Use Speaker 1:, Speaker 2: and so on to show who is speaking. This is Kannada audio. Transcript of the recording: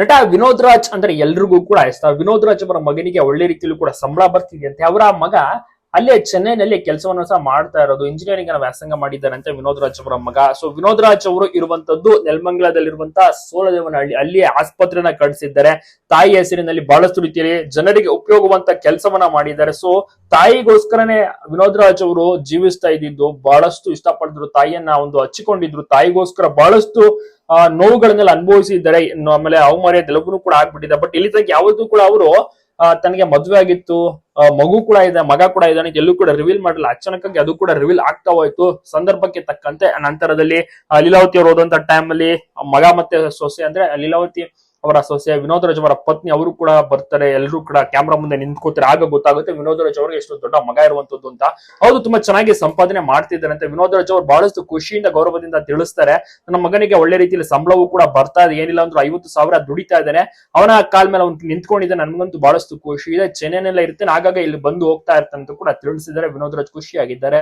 Speaker 1: ನಟ ವಿನೋದ್ ರಾಜ್ ಅಂದ್ರೆ ಎಲ್ರಿಗೂ ಕೂಡ ಇಷ್ಟ. ವಿನೋದ್ ರಾಜ್ ಅವರ ಮಗನಿಗೆ ಒಳ್ಳೆ ರೀತಿಯಲ್ಲೂ ಕೂಡ ಸಂಬಳ ಬರ್ತಿದೆಯಂತೆ ಅವರ ಮಗ ಅಲ್ಲೇ ಚೆನ್ನೈನಲ್ಲಿ ಕೆಲಸವನ್ನು ಸಹ ಮಾಡ್ತಾ ಇರೋದು. ಇಂಜಿನಿಯರಿಂಗ್ ಅನ್ನು ವ್ಯಾಸಂಗ ಮಾಡಿದ್ದಾರಂತೆ ವಿನೋದ್ ರಾಜ್ ಅವರ ಮಗ. ಸೊ ವಿನೋದ್ ರಾಜ್ ಅವರು ಇರುವಂತದ್ದು ನೆಲಮಂಗಲದಲ್ಲಿರುವಂತಹ ಸೋಲದೇವನಹಳ್ಳಿ. ಅಲ್ಲಿ ಆಸ್ಪತ್ರೆನ ಕಟ್ಟಿಸಿದ್ದಾರೆ ತಾಯಿ ಹೆಸರಿನಲ್ಲಿ ಬಹಳಷ್ಟು ರೀತಿಯಲ್ಲಿ ಜನರಿಗೆ ಉಪಯೋಗವಂತ ಕೆಲಸವನ್ನ ಮಾಡಿದ್ದಾರೆ. ಸೊ ತಾಯಿಗೋಸ್ಕರನೇ ವಿನೋದ್ ರಾಜ್ ಅವರು ಜೀವಿಸ್ತಾ ಇದ್ದಿದ್ದು ಬಹಳಷ್ಟು ಇಷ್ಟಪಡಿದ್ರು ತಾಯಿಯನ್ನ ಒಂದು ಹಚ್ಚಿಕೊಂಡಿದ್ರು. ತಾಯಿಗೋಸ್ಕರ ಬಹಳಷ್ಟು ನೋವುಗಳನ್ನೆಲ್ಲ ಅನುಭವಿಸಿದ್ದಾರೆ. ಆಮೇಲೆ ಅವಮಾರ್ಯ ತೆಲುಗುನು ಕೂಡ ಆಗ್ಬಿಟ್ಟಿದೆ. ಬಟ್ ಇಲ್ಲಿ ತನಕ ಯಾವತ್ತೂ ಕೂಡ ಅವರು ತನಗೆ ಮದುವೆ ಆಗಿತ್ತು ಮಗು ಕೂಡ ಇದೆ, ಮಗ ಕೂಡ ಇದ್ದಾನೆ ಎಲ್ಲೂ ಕೂಡ ರಿವೀಲ್ ಮಾಡಲ್ಲ ಅಚಾನಕ್ಕಾಗಿ ಅದು ಕೂಡ ರಿವೀಲ್ ಆಗ್ತಾ ಹೋಯ್ತು. ಸಂದರ್ಭಕ್ಕೆ ತಕ್ಕಂತೆ ನಂತರದಲ್ಲಿ ಲೀಲಾವತಿ ಅವರು ಹೋದಂತ ಟೈಮ್ ಅಲ್ಲಿ ಮಗ ಮತ್ತೆ ಸೊಸೆ ಅಂದ್ರೆ ಲೀಲಾವತಿ ಅವರ ಸೊಸೆ ವಿನೋದ್ ರಾಜ್ ಅವರ ಪತ್ನಿ, ಅವರು ಕೂಡ ಬರ್ತಾರೆ. ಎಲ್ಲರೂ ಕೂಡ ಕ್ಯಾಮ್ರಾ ಮುಂದೆ ನಿಂತ್ಕೋತಾರೆ. ಆಗ ಗೊತ್ತಾಗುತ್ತೆ ವಿನೋದ್ ರಾಜ್ ಅವರಿಗೆ ಎಷ್ಟು ದೊಡ್ಡ ಮಗ ಇರುವಂತದ್ದು ಅಂತ. ಹೌದು, ತುಂಬಾ ಚೆನ್ನಾಗಿ ಸಂಪಾದನೆ ಮಾಡ್ತಿದ್ದಾರೆ ಅಂತ ವಿನೋದ್ ರಾಜ್ ಅವರು ಬಹಳಷ್ಟು ಖುಷಿಯಿಂದ, ಗೌರವದಿಂದ ತಿಳಿಸ್ತಾರೆ. ನನ್ನ ಮಗನಿಗೆ ಒಳ್ಳೆ ರೀತಿಯಲ್ಲಿ ಸಂಬಳವೂ ಕೂಡ ಬರ್ತಾ ಇದೆ. ಏನಿಲ್ಲ ಅಂದ್ರೆ ಐವತ್ತು ಸಾವಿರ ದುಡಿತಾ ಇದ್ದಾನೆ. ಅವನ ಕಾಲ್ ಮೇಲೆ ಅವ್ನು ನಿಂತ್ಕೊಂಡಿದ್ದೆ ನನ್ಗಂತೂ ಬಹಳಷ್ಟು ಖುಷಿ ಇದೆ. ಚೆನ್ನೈನೆಲ್ಲ ಇರ್ತೇನೆ. ಆಗಾಗ ಇಲ್ಲಿ ಬಂದು ಹೋಗ್ತಾ ಇರ್ತಾನೆ ಅಂತ ಕೂಡ ತಿಳಿಸಿದ್ದಾರೆ. ವಿನೋದ್ ರಾಜ್ ಖುಷಿಯಾಗಿದ್ದಾರೆ.